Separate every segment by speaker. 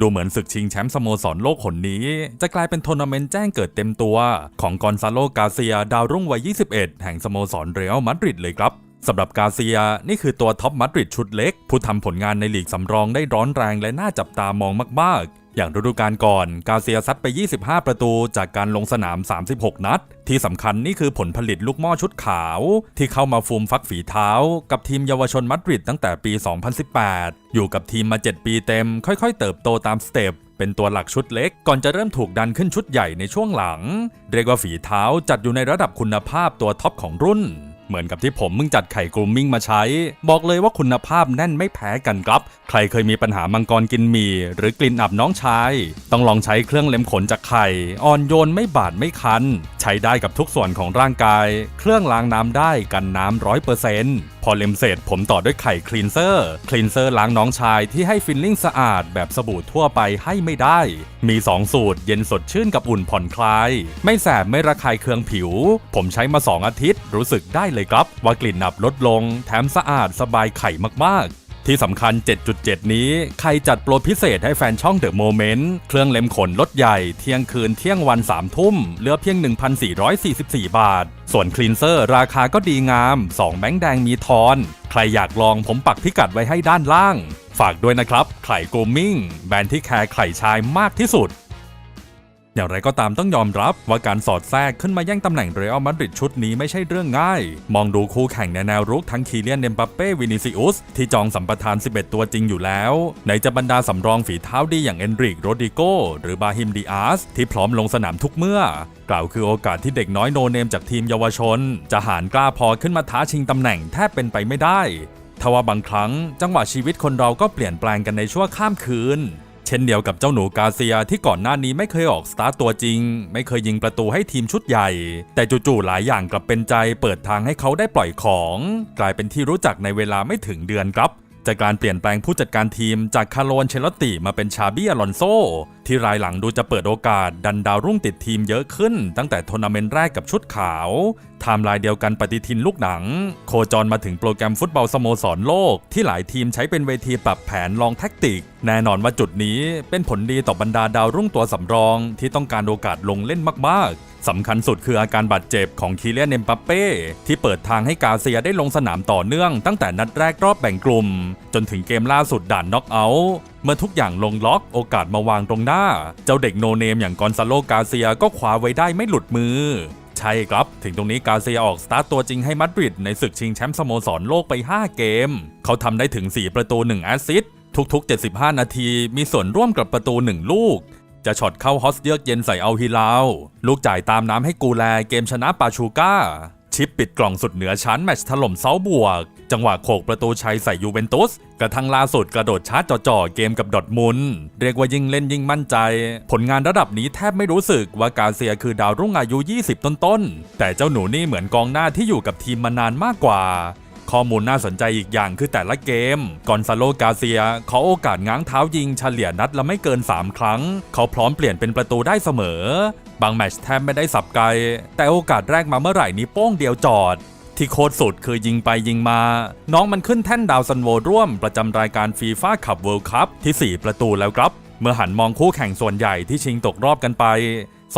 Speaker 1: ดูเหมือนศึกชิงแชมป์สโมสรโลกคนนี้ จะกลายเป็นทัวร์นาเมนต์แจ้งเกิดเต็มตัว ของกอนซาโลกาเซียดาวรุ่งวัย 21 แห่งสโมสรเรอัลมาดริดเลยครับสำหรับกาเซียนี่คือตัวท็อปมาดริดชุดเล็ก ผู้ทำผลงานในลีกสำรองได้ร้อนแรงและน่าจับตามองมากๆ อย่างฤดูกาลก่อน กาเซียซัดไป 25 ประตูจากการลงสนาม 36 นัด ที่สำคัญนี่คือผลผลิตลูกหม้อชุดขาว ที่เข้ามาฟูมฟักฝีเท้า กับทีมเยาวชนมาดริดตั้งแต่ปี 2018 อยู่กับทีมมา 7 ปีเต็ม ค่อยๆ เติบโตตามสเต็ปเป็นตัวหลักชุดเล็กก่อนจะเริ่มถูกดันขึ้นชุดใหญ่ในช่วงหลัง เรียกว่าฝีเท้าจัดอยู่ในระดับคุณภาพตัวท็อปของรุ่น เหมือนกับที่ผมมึงจัดไข่กรูมมิ่งมาใช้ บอกเลยว่าคุณภาพแน่นไม่แพ้กันครับ ใครเคยมีปัญหามังกรกินหมีหรือกลิ่นอับน้องชาย ต้องลองใช้เครื่องเล็มขนจากไข่ อ่อนโยนไม่บาดไม่คัน ใช้ได้กับทุกส่วนของร่างกาย เครื่องล้างน้ำได้กันน้ำร้อยเปอร์เซ็นต์พอเล็มเสร็จผมต่อด้วยไข่คลีนเซอร์ คลีนเซอร์ล้างน้องชายที่ให้ฟิลลิ่งสะอาดแบบสบู่ทั่วไปให้ไม่ได้ มี 2 สูตร เย็นสดชื่นกับอุ่นผ่อนคลาย ไม่แสบไม่ระคายเคืองผิว ผมใช้มา 2 อาทิตย์ รู้สึกได้เลยครับ ว่ากลิ่นอับลดลง แถมสะอาดสบายไข่มากๆที่สำคัญ 7.7 นี้ ใครจัดโปรพิเศษให้แฟนช่องเดอะโมเมนต์ เครื่องเล็มขนลดใหญ่ เที่ยงคืนเที่ยงวัน 3 ทุ่ม เหลือเพียง 1,444 บาท ส่วนคลีนเซอร์ราคาก็ดีงาม 2 แบงค์แดงมีทอน ใครอยากลองผมปักพิกัดไว้ให้ด้านล่าง ฝากด้วยนะครับไข่โกมมิ่ง แบรนด์ที่แคร์ไข่ชายมากที่สุด อย่างไรก็ตามต้องยอมรับว่าการสอดแทรกขึ้นมาแย่งตำแหน่งเรอัลมาดริดชุดนี้ไม่ใช่เรื่องง่าย มองดูคู่แข่งในแนวรุกทั้งคีเลียนเนมบัปเป้วินิซิอุสที่จองสัมปทาน 11 ตัวจริงอยู่แล้วไหนจะบรรดาสำรองฝีเท้าดีอย่างเอนริกโรดิโกหรือบาฮิมดีอาสที่พร้อมลงสนามทุกเมื่อ กล่าวคือโอกาสที่เด็กน้อยโนเนมจากทีมเยาวชน จะหารกล้าพอขึ้นมาท้าชิงตำแหน่งแทบเป็นไปไม่ได้ทว่าบางครั้ง จังหวะชีวิตคนเราก็เปลี่ยนแปลงกันในชั่วข้ามคืน เช่นเดียวกับเจ้าหนูกาเซียที่ก่อนหน้านี้ไม่เคยออกสตาร์ตตัวจริง ไม่เคยยิงประตูให้ทีมชุดใหญ่ แต่จู่ๆหลายอย่างกลับเป็นใจเปิดทางให้เขาได้ปล่อยของ กลายเป็นที่รู้จักในเวลาไม่ถึงเดือนครับ จากการเปลี่ยนแปลงผู้จัดการทีมจากคาร์โลนเชลตติมาเป็นชาบี้อลอนโซ ที่รายหลังดูจะเปิดโอกาสดันดาวรุ่งติดทีมเยอะขึ้น ตั้งแต่ทัวร์นาเมนต์แรกกับชุดขาวไทม์ไลน์เดียวกันปฏิทินลูกหนัง โคจรมาถึงโปรแกรมฟุตบอลสโมสรโลก ที่หลายทีมใช้เป็นเวทีปรับแผนลองแท็กติก แน่นอนว่าจุดนี้เป็นผลดีต่อบรรดาดาวรุ่งตัวสำรองที่ต้องการโอกาสลงเล่นมากๆ สำคัญสุดคืออาการบาดเจ็บของคีเลียนเนมปัปเป้ที่เปิดทางให้กาเซียได้ลงสนามต่อเนื่องตั้งแต่นัดแรกรอบแบ่งกลุ่ม จนถึงเกมล่าสุดด่านน็อกเอาท์เมื่อทุกอย่างลงล็อกโอกาสมาวางตรงหน้า เจ้าเด็กโนเนมอย่างกอนซาโลกาเซียก็คว้าไว้ได้ไม่หลุดมือใช่ครับ ถึงตรงนี้กาเซียออกสตาร์ตตัวจริงให้มาดริดในศึกชิงแชมป์สโมสรโลกไป 5 เกม เขาทำได้ถึง 4 ประตู 1 แอสซิสต์ทุกๆ 75 นาทีมีส่วนร่วมกับประตู 1 ลูก จะช็อตเข้าฮอสเยือกเย็นใส่เอาฮิลาวลูกจ่ายตามน้ำให้กูแลเกมชนะปาชูก้า ชิปปิดกล่องสุดเหนือชั้นแมตช์ถล่มเซาบวก จังหวะโขกประตูชัยใส่ยูเวนตุส กระทั่งล่าสุดกระโดดชาร์จจ่อๆเกมกับดอทมุน เรียกว่ายิ่งเล่นยิ่งมั่นใจ ผลงานระดับนี้แทบไม่รู้สึกว่ากาเซียคือดาวรุ่งอายุ 20 ต้นๆแต่เจ้าหนูนี่เหมือนกองหน้าที่อยู่กับทีมมานานมากกว่า ข้อมูลน่าสนใจอีกอย่างคือแต่ละเกม กอนซาโลกาเซียขอโอกาสง้างเท้ายิงเฉลี่ยนัดละไม่เกิน 3 ครั้ง เขาพร้อมเปลี่ยนเป็นประตูได้เสมอ บางแมตช์แทบไม่ได้สับไกล แต่โอกาสแรกมาเมื่อไหร่นี้โป้งเดียวจอดที่โคตรสุดคือยิงไปยิงมา น้องมันขึ้นแท่นดาวซันโวร่วมประจำรายการฟีฟ่าคัพเวิลด์คัพที่ 4 ประตูแล้วครับ เมื่อหันมองคู่แข่งส่วนใหญ่ที่ชิงตกรอบกันไป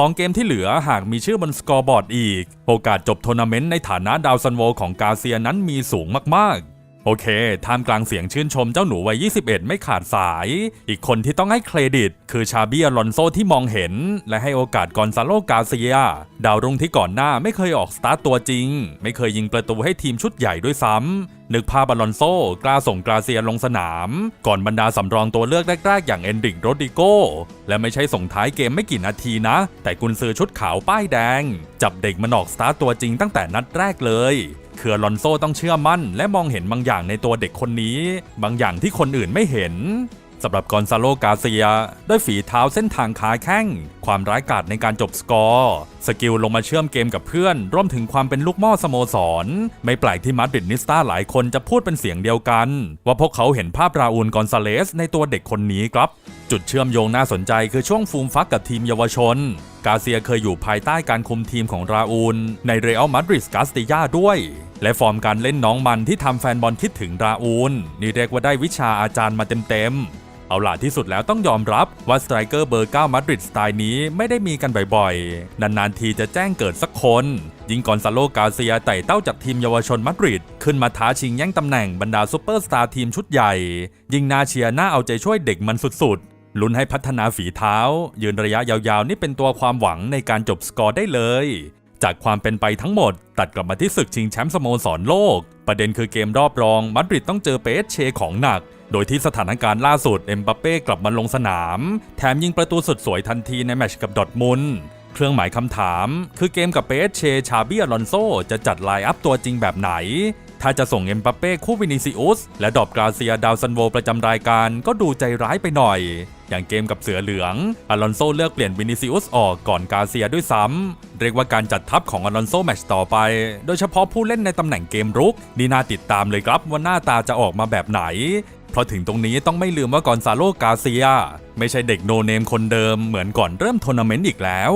Speaker 1: 2 เกมที่เหลือหากมีชื่อบนสกอร์บอร์ดอีก โอกาสจบทัวร์นาเมนต์ในฐานะดาวซันโวของกาเซียนั้นมีสูงมากๆ โอเค ท่ามกลางเสียงชื่นชมเจ้าหนูวัย 21 ไม่ขาดสาย อีกคนที่ต้องให้เครดิต คือชาบี้อลอนโซที่มองเห็น และให้โอกาสกอนซาโลกาเซีย ดาวรุ่งที่ก่อนหน้าไม่เคยออกสตาร์ตตัวจริง ไม่เคยยิงประตูให้ทีมชุดใหญ่ด้วยซ้ำนึกภาพอลอนโซกล้าส่งกาเซียลงสนาม ก่อนบรรดาสำรองตัวเลือกแรกๆ อย่างเอนริกโรดิโก และไม่ใช่ส่งท้ายเกมไม่กี่นาทีนะ แต่กุนซือชุดขาวป้ายแดง จับเด็กมันออกสตาร์ตตัวจริงตั้งแต่นัดแรกเลย คือลอนโซต้องเชื่อมั่น และมองเห็นบางอย่างในตัวเด็กคนนี้ บางอย่างที่คนอื่นไม่เห็นสำหรับกอนซาโลกาเซีย ด้วยฝีเท้าเส้นทางขาแข้ง ความร้ายกาจในการจบสกอร์ สกิลลงมาเชื่อมเกมกับเพื่อนร่วมถึงความเป็นลูกหม้อสโมสร ไม่แปลกที่มาดริดนิสตาหลายคนจะพูดเป็นเสียงเดียวกัน ว่าพวกเขาเห็นภาพราอูลกอนซาเลสในตัวเด็กคนนี้ครับ จุดเชื่อมโยงน่าสนใจคือช่วงฟูมฟักกับทีมเยาวชน กาเซียเคยอยู่ภายใต้การคุมทีมของราอูล ในเรอัลมาดริดกาสติยาด้วย และฟอร์มการเล่นน้องมันที่ทำแฟนบอลคิดถึงราอูล นี่เรียกว่าได้วิชาอาจารย์มาเต็มๆ เอาล่ะที่สุดแล้วต้องยอมรับว่าสไตรเกอร์เบอร์9มาดริดสไตล์นี้ไม่ได้มีกันบ่อยๆ นานๆทีจะแจ้งเกิดสักคน ยิงกอนซาโลกาเซียไต่เต้าจากทีมเยาวชนมาดริดขึ้นมาท้าชิงแย่งตำแหน่งบรรดาซูเปอร์สตาร์ทีมชุดใหญ่ ยิงนาเชียร์น่าเอาใจช่วยเด็กมันสุดๆ ลุ้นให้พัฒนาฝีเท้า ยืนระยะยาวๆ นี่เป็นตัวความหวังในการจบสกอร์ได้เลย จากความเป็นไปทั้งหมด ตัดกลับมาที่ศึกชิงแชมป์สโมสรโลก ประเด็นคือเกมรอบรองมาดริดต้องเจอเปสเชของหนัก โดยที่สถานการณ์ล่าสุดเอ็มบัปเป้กลับมาลงสนาม แถมยิงประตูสุดสวยทันทีในแมชกับดอทมุนเครื่องหมายคำถาม คือเกมกับเปสเชชาบิอลอนโซจะจัดไลน์อัพตัวจริงแบบไหน ถ้าจะส่งเอ็มบัปเป้คู่วินิซิอุสและดอบกราเซียดาวซันโวประจำรายการก็ดูใจร้ายไปหน่อย อย่างเกมกับเสือเหลืองอลอนโซเลือกเปลี่ยนวินิซิอุสออกก่อนกาเซียด้วยซ้ำเรียกว่าการจัดทัพของอลอนโซแมชต่อไป โดยเฉพาะผู้เล่นในตำแหน่งเกมรุกนี่น่าติดตามเลยครับว่าหน้าตาจะออกมาแบบไหนเพราะถึงตรงนี้ต้องไม่ลืมว่ากอนซาโลกาเซีย ไม่ใช่เด็กโนเนมคนเดิมเหมือนก่อนเริ่มทัวร์นาเมนต์อีกแล้ว